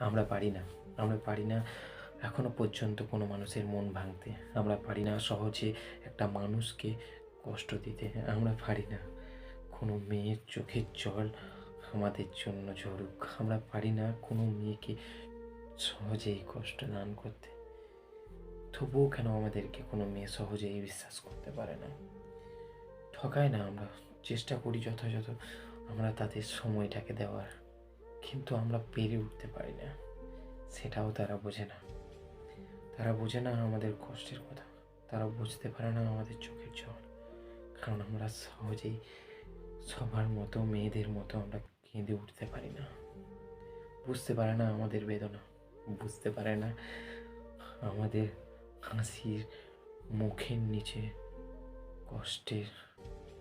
আমরা পারি না। আমরা পারি না এখনও পর্যন্ত কোনো মানুষের মন ভাঙতে। আমরা পারি না সহজে একটা মানুষকে কষ্ট দিতে। আমরা পারি না। কোনো মেয়ের চোখের জল আমাদের জন্য ঝরুক। আমরা পারি না কোনো মেয়েকে সহজেই কষ্ট দান করতে। তবুও কেন আমাদেরকে কোনো মেয়ে সহজেই বিশ্বাস করতে পারে না? ঠকায় না আমরা। চেষ্টা করি যথাযথ। আমরা তাদের সময়টাকে দেওয়ার। কিন্তু আমরা পেরে উঠতে পারি না। সেটাও তারা বোঝে না। তারা বোঝে না আমাদের কষ্টের কথা। তারা বুঝতে পারে না আমাদের চোখের জল। কারণ আমরা সহজেই সবার মতো, মেয়েদের মতো আমরা কেঁদে উঠতে পারি না। বুঝতে পারে না আমাদের বেদনা। বুঝতে পারে না আমাদের হাসির মুখের নিচে কষ্টের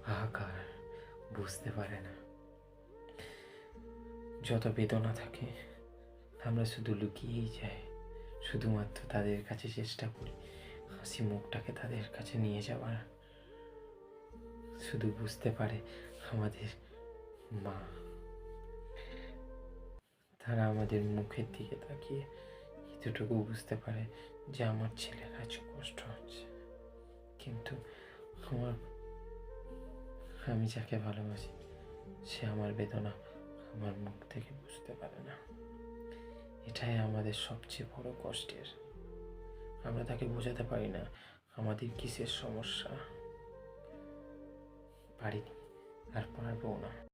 হাহাকার বুঝতে পারে না। যত বেদনা থাকে, আমরা শুধু লুকিয়েই যাই। শুধুমাত্র তাদের কাছে চেষ্টা করি, হাসি মুখটাকে তাদের কাছে নিয়ে যাওয়ার। শুধু বুঝতে পারে আমাদের মা। তারা আমাদের মুখের দিকে তাকিয়ে এতটুকু বুঝতে পারে যে আমার ছেলের আজ কষ্ট হচ্ছে। কিন্তু আমার, আমি যাকে ভালোবাসি, সে আমার বেদনা আমার মুখ থেকে বুঝতে পারে না। এটাই আমাদের সবচেয়ে বড় কষ্টের। আমরা তাকে বোঝাতে পারি না আমাদের কিসের সমস্যা। পারিনি, আর পারব না।